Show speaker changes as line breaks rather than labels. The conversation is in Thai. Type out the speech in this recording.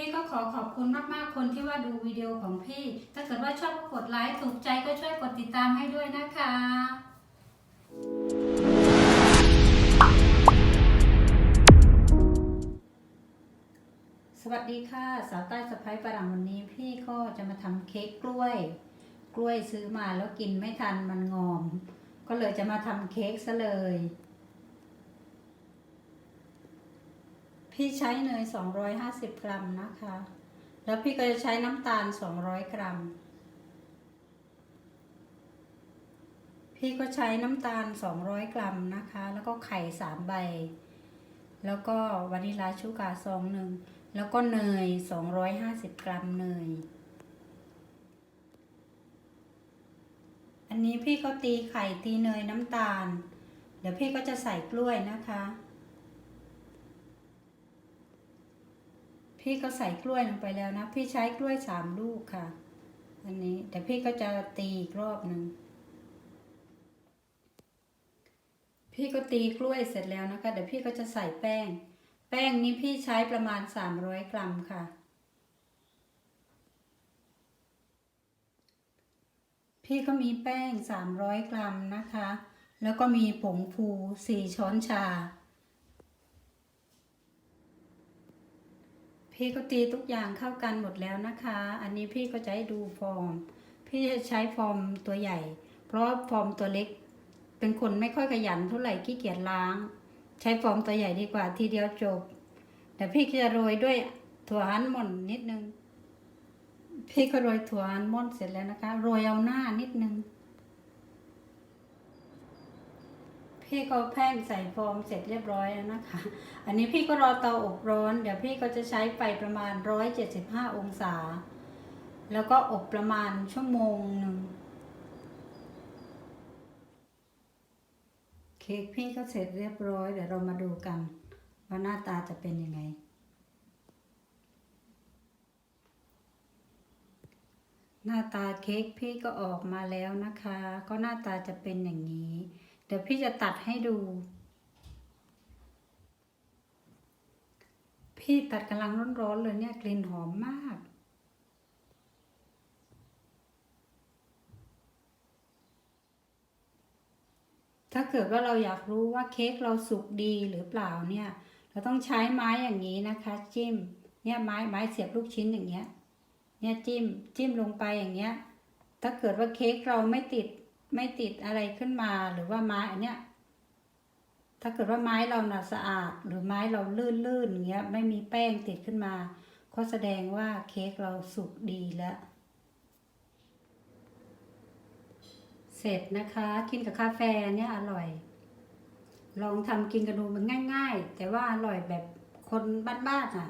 พี่ก็ขอขอบคุณมากๆคนที่ว่าดูวิดีโอของพี่ ถ้าเกิดว่าชอบก็กดไลค์ถูกใจก็ช่วยกดติดตามให้ด้วยนะคะสวัสดีค่ะ สาวใต้สะพ้ายฝรั่งวันนี้พี่ก็จะมาทำเค้กกล้วย กล้วยซื้อมาแล้วกินไม่ทันมันงอม ก็เลยจะมาทำเค้กซะเลย พี่ใช้เนย 250 กรัมนะคะ แล้วพี่ก็จะใช้น้ำตาล 200 กรัม พี่ก็ใช้น้ำตาล 200 กรัมนะคะ แล้วก็ไข่ 3 ใบ แล้วก็วานิลาชูการ์ซองหนึ่ง แล้วก็เนย 250 กรัมเนย อันนี้พี่ก็ตีไข่ตีเนยน้ำตาล เดี๋ยวพี่ก็จะใส่กล้วยนะคะ พี่ก็ใส่กล้วยลงไปแล้วนะ พี่ใช้กล้วยสามลูกค่ะ อันนี้แต่พี่ก็จะตีอีกรอบหนึ่งพี่ก็ตีกล้วยเสร็จแล้วนะคะเดี๋ยวพี่ก็จะใส่แป้ง แป้งนี้พี่ใช้ประมาณ300กรัมค่ะ พี่ก็มีแป้ง300กรัมนะคะ แล้วก็มีผงฟู4ช้อนชา พี่ก็ตีทุกอย่างเข้ากันหมดแล้วนะคะ อันนี้พี่ก็จะให้ดูฟอร์ม พี่จะใช้ฟอร์มตัวใหญ่ เพราะฟอร์มตัวเล็ก เป็นคนไม่ค่อยขยันเท่าไหร่ขี้เกียจล้าง ใช้ฟอร์มตัวใหญ่ดีกว่าทีเดียวจบแต่พี่จะโรยด้วยถั่วฮันมอนด์นิดนึง พี่ก็โรยถั่วฮันมอนด์เสร็จแล้วนะคะ โรยเอาหน้านิดนึง พี่ก็แป้งใส่ฟองเสร็จเรียบร้อยแล้วนะคะ อันนี้พี่ก็รอเตาอบร้อน เดี๋ยวพี่ก็จะใช้ไฟประมาณ 175 องศา แล้วก็อบประมาณชั่วโมงหนึ่งเค้กพี่ก็เสร็จเรียบร้อยเดี๋ยวเรามาดูกัน ว่าหน้าตาจะเป็นยังไงหน้าตาเค้กพี่ก็ออกมาแล้วนะคะ ก็หน้าตาจะเป็นอย่างนี้ เดี๋ยวพี่จะตัดให้ดู พี่ตัดกำลังร้อนๆเลยเนี่ยกลิ่นหอมมากถ้าเกิดว่าเราอยากรู้ว่าเค้กเราสุกดีหรือเปล่าเนี่ย เราต้องใช้ไม้อย่างนี้นะคะ จิ้ม เนี่ยไม้ไม้เสียบลูกชิ้นอย่างเงี้ย เนี่ยจิ้มจิ้มลงไปอย่างเงี้ย ถ้าเกิดว่าเค้กเราไม่ติด ไม่ติดอะไรขึ้นมาหรือว่าไม้อันเนี้ยถ้าเกิดว่าไม้เราน่ะสะอาด หรือไม้เราลื่นๆอย่างเงี้ยไม่มีแป้งติดขึ้นมา ก็แสดงว่าเค้กเราสุกดีแล้ว เสร็จนะคะ กินกับกาแฟเนี่ยอร่อย ลองทำกินกันดูมันง่าย ๆ แต่ว่าอร่อยแบบคนบ้านๆอะ